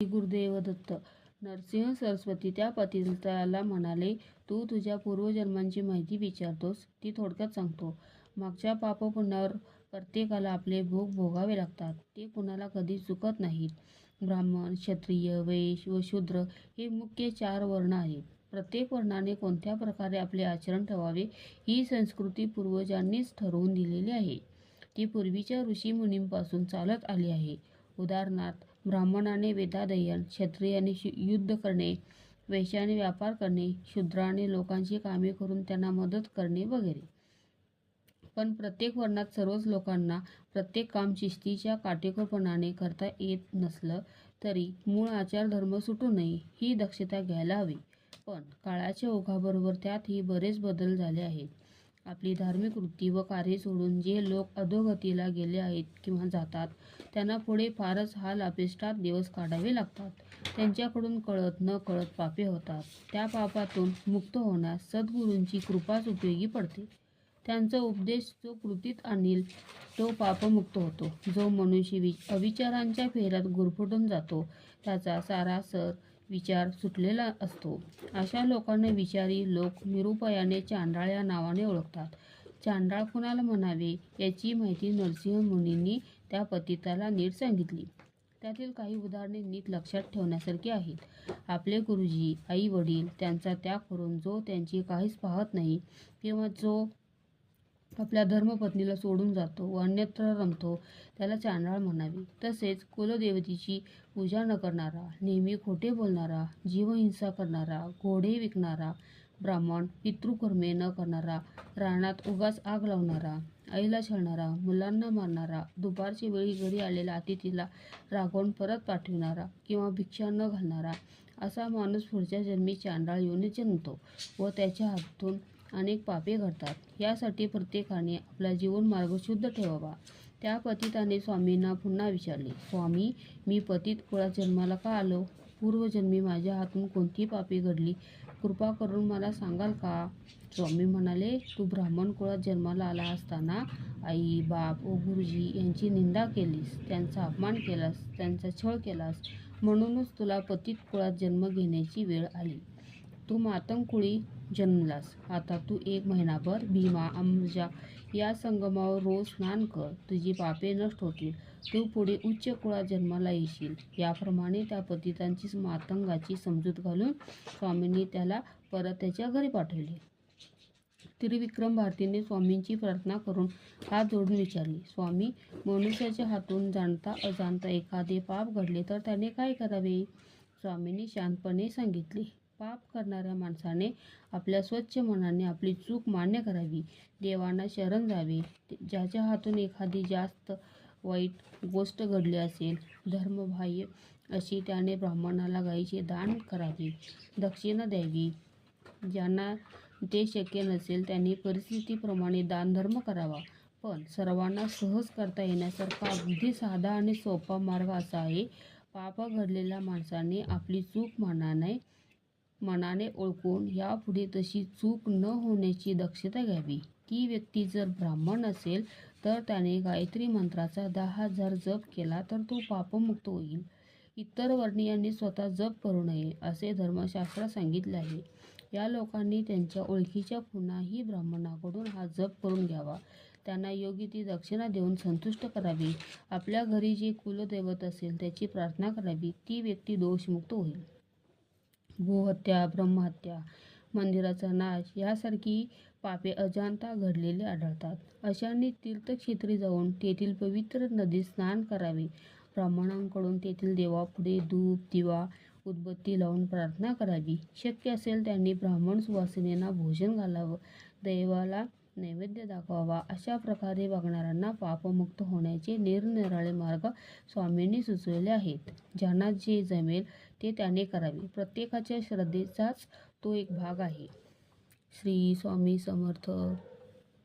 श्री गुरुदेव दत्त नरसिंह सरस्वती त्या पतिताला म्हणाले तू तुझ्या पूर्वजन्मांची माहिती विचारतोस ती थोडक्यात सांगतो. मागच्या पापपुण्यावर प्रत्येकाला आपले भोग भोगावे लागतात. ते कुणाला कधी चुकत नाहीत. ब्राह्मण क्षत्रिय वैश्य व शूद्र हे मुख्य चार वर्ण आहेत. प्रत्येक वर्णाने कोणत्या प्रकारे आपले आचरण ठेवावे ही संस्कृती पूर्वजांनीच ठरवून दिलेली आहे. ती पूर्वीच्या ऋषीमुनींपासून चालत आली आहे. उदाहरणार्थ ब्राह्मणाने वेदाध्ययन क्षत्रियाने युद्ध करणे वेश्याने व्यापार करणे शूद्राने लोकांची कामे करून त्यांना मदत करणे वगैरे. पण प्रत्येक वर्णात सर्वच लोकांना प्रत्येक काम शिस्तीच्या काटेकोरपणाने करता येत नसलं तरी मूळ आचारधर्म सुटू नये ही दक्षता घ्यायला हवी. पण काळाच्या ओघाबरोबर त्यातही बरेच बदल झाले आहेत. आपली धार्मिक वृत्ती व कार्य सोडून जे लोक अधोगतीला गेले आहेत किंवा जातात त्यांना पुढे फारच हाल अपेष्टात दिवस काढावे लागतात. त्यांच्याकडून कळत न कळत पापे होतात. त्या पापातून मुक्त होण्यास सद्गुरूंची कृपाच उपयोगी पडते. त्यांचा उपदेश जो कृतीत आणील तो पापमुक्त होतो. जो मनुष्य वि अविचारांच्या फेऱ्यात गुरफटून जातो त्याचा सारासर विचार सुटलेला असतो. अशा लोकांना विचारी लोक निरुपायाने चांडाळ या नावाने ओळखतात. चांडाळ कुणाला म्हणावे याची माहिती नरसिंह मुनींनी त्या पतिताला नीट सांगितली. त्यातील काही उदाहरणे नीट लक्षात ठेवण्यासारखी आहेत. आपले गुरुजी आई वडील त्यांचा त्याग करून जो त्यांची काहीच पाहत नाही किंवा जो आपल्या धर्मपत्नीला सोडून जातो व अन्यत्र रमतो त्याला चांडाळ म्हणावी. तसेच कुलदेवतेची पूजा न करणारा नेहमी खोटे बोलणारा जीवहिंसा करणारा घोडे विकणारा ब्राह्मण पितृकर्मे न करणारा रानात उगाच आग लावणारा आईला छळणारा मुलांना मारणारा दुपारच्या वेळी घरी आलेला अतिथीला रागवून परत पाठविणारा किंवा भिक्षा न घालणारा असा माणूस पुढच्या जन्मी चांडाळ येऊन जन्मतो व त्याच्या हातून अनेक पापे घडतात. यासाठी प्रत्येकाने आपला जीवनमार्ग शुद्ध ठेवावा. त्या पतिताने स्वामींना पुन्हा विचारले स्वामी मी पतित कुळात जन्माला का आलो? पूर्वजन्मी माझ्या हातून कोणती पापे घडली? कृपा करून मला सांगाल का? स्वामी म्हणाले तू ब्राह्मण कुळात जन्माला आला असताना आई बाप व गुरुजी यांची निंदा केलीस त्यांचा अपमान केलास त्यांचा छळ केलास. म्हणूनच तुला पतित कुळात जन्म घेण्याची वेळ आली. तू मातंग कुळी जन्मलास. आता तू एक महिनाभर भीमा अंबुजा या संगमावर रोज स्नान कर. तुझी पापे नष्ट होतील. तू पुढे उच्च कुळात जन्माला येशील. याप्रमाणे त्या पतितांची मातंगाची समजूत घालून स्वामींनी त्याला परत त्याच्या घरी पाठवले. त्रिविक्रम भारतीने स्वामींची प्रार्थना करून हात जोडून विचारले. स्वामी मनुष्याच्या हातून जाणता अजाणता एखादे पाप घडले तर त्याने काय करावे? स्वामींनी शांतपणे सांगितले. पाप करणाऱ्या माणसाने आपल्या स्वच्छ मनाने आपली चूक मान्य करावी. देवांना शरण जावे ज्याच्या हातून एखादी जास्त वाईट गोष्ट घडली असेल धर्मबाह्य अशी त्याने ब्राह्मणाला गायीचे दान करावे. दक्षिणा द्यावी. ज्यांना ते शक्य नसेल त्यांनी परिस्थितीप्रमाणे दानधर्म करावा. पण सर्वांना सहज करता येण्यासारखा अगदी साधा आणि सोपा मार्ग असा आहे. पाप घडलेल्या माणसाने आपली चूक मानाने मनाने ओळखून यापुढे तशी चूक न होण्याची दक्षता घ्यावी. ती व्यक्ती जर ब्राह्मण असेल तर त्याने गायत्री मंत्राचा दहा हजार जप केला तर तो पापमुक्त होईल. इतर वर्णीयांनी स्वतः जप करू नये असे धर्मशास्त्र सांगितले आहे. या लोकांनी त्यांच्या ओळखीच्या पुन्हाही ब्राह्मणाकडून हा जप करून घ्यावा. त्यांना योग्य ती दक्षिणा देऊन संतुष्ट करावी. आपल्या घरी जे कुलदैवत असेल त्याची प्रार्थना करावी. ती व्यक्ती दोषमुक्त होईल. गोहत्या ब्रह्महत्या मंदिराचा नाश यासारखी पापे अजाणता घडलेली आढळतात. अशांनी तीर्थक्षेत्री जाऊन तेथील पवित्र नदीत स्नान करावे. ब्राह्मणांकडून तेथील देवापुढे धूप दिवा उदबत्ती लावून प्रार्थना करावी. शक्य असेल त्यांनी ब्राह्मण सुवासिनींना भोजन घालावं. दैवाला नैवेद्य दाखवावा. अशा प्रकारे वागणाऱ्यांना पापमुक्त होण्याचे निरनिराळे मार्ग स्वामींनी सुचवले आहेत. ज्यांना जे जमेल ते त्याने करावे. प्रत्येकाच्या श्रद्धेचाच तो एक भाग आहे. श्री स्वामी समर्थ.